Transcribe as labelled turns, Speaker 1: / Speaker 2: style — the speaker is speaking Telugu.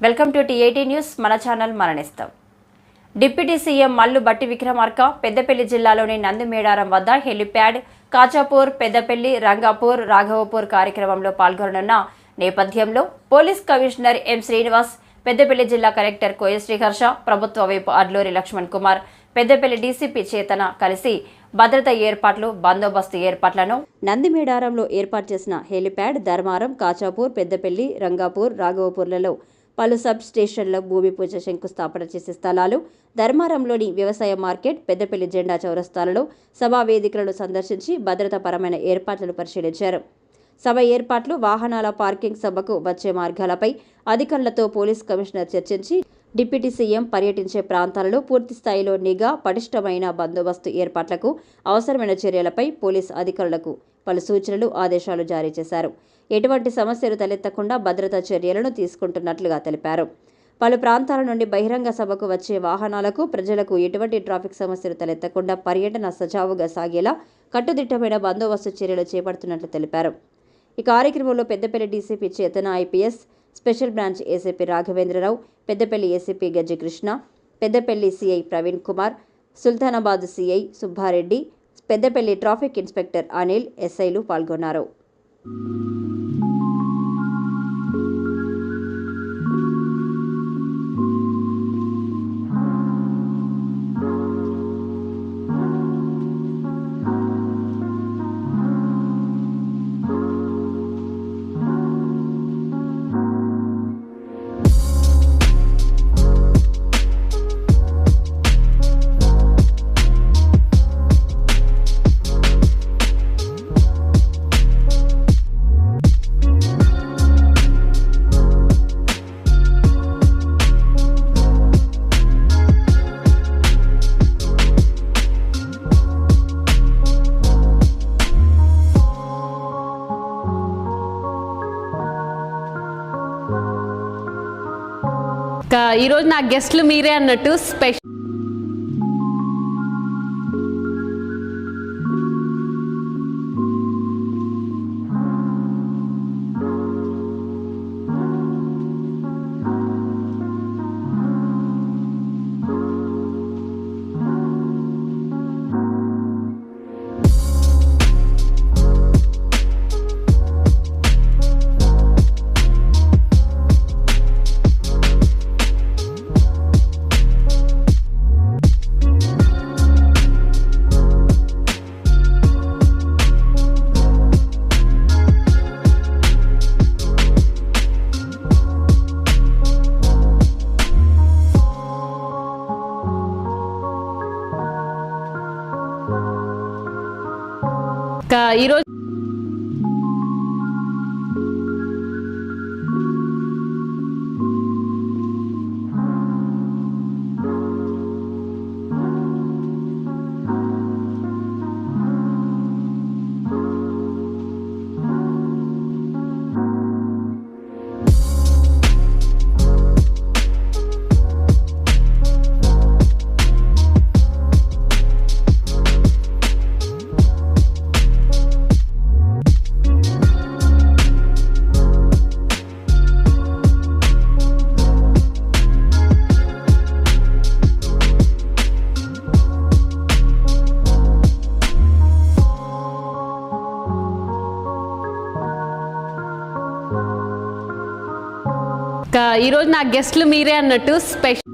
Speaker 1: Welcome to TIT news. మన ఛానల్ మరణిస్తాం. డిప్యూటీ సీఎం మల్లు బట్టి విక్రమార్క పెద్దపల్లి జిల్లాలోని నందిమేడారం వద్ద హెలిప్యాడ్ కాచాపూర్ పెద్దపల్లి రంగాపూర్ రాఘవపూర్ కార్యక్రమంలో పాల్గొననున్న నేపథ్యంలో police commissioner M Srinivas Peddapalli జిల్లా కలెక్టర్ కోయ శ్రీహర్ష ప్రభుత్వ వైపు అడ్లూరి లక్ష్మణ్ కుమార్ పెద్దపల్లి డీసీపీ చేతన కలిసి భద్రత ఏర్పాట్లు బందోబస్తు ఏర్పాట్లను నందిమేడారంలో ఏర్పాటు చేసిన హెలిప్యాడ్ ధర్మారం కాచాపూర్ పెద్దపల్లి రంగాపూర్ రాఘవపూర్లలో పలు సబ్ స్టేషన్ల భూమి పూజ శంకుస్థాపన చేసే స్థలాలు ధర్మారంలోని వ్యవసాయ మార్కెట్ పెద్దపల్లి జెండా చౌరస్తాలలో సభా వేదికలను సందర్శించి భద్రతాపరమైన ఏర్పాట్లను పరిశీలించారు. సభ ఏర్పాట్లు వాహనాల పార్కింగ్ సభకు వచ్చే మార్గాలపై అధికారులతో పోలీస్ కమిషనర్ చర్చించి డిప్యూటీ సీఎం పర్యటించే ప్రాంతాలలో పూర్తి స్థాయిలో నిఘా పటిష్టమైన బందోబస్తు ఏర్పాట్లకు అవసరమైన చర్యలపై పోలీస్ అధికారులకు పలు సూచనలు ఆదేశాలు జారీ చేశారు. ఎటువంటి సమస్యలు తలెత్తకుండా భద్రతా చర్యలను తీసుకుంటున్నట్లుగా తెలిపారు. పలు ప్రాంతాల నుండి బహిరంగ సభకు వచ్చే వాహనాలకు ప్రజలకు ఎటువంటి ట్రాఫిక్ సమస్యలు తలెత్తకుండా పర్యటన సజావుగా సాగేలా కట్టుదిట్టమైన బందోబస్తు చర్యలు చేపడుతున్నట్లు తెలిపారు. ఈ కార్యక్రమంలో Peddapalli DCP Chetana IPS special branch ACP Raghavendrarao Peddapalli ACP Gajji Krishna Peddapalli CI Praveen Kumar Sultanabad CI Subbareddy Peddapalli traffic inspector Anil ఎస్ఐలు పాల్గొన్నారు.
Speaker 2: ఈరోజు నా గెస్ట్లు మీరే అన్నట్టు స్పెషల్ 그러니까 이런 ఈరోజు నా గెస్ట్లు మీరే అన్నట్టు స్పెషల్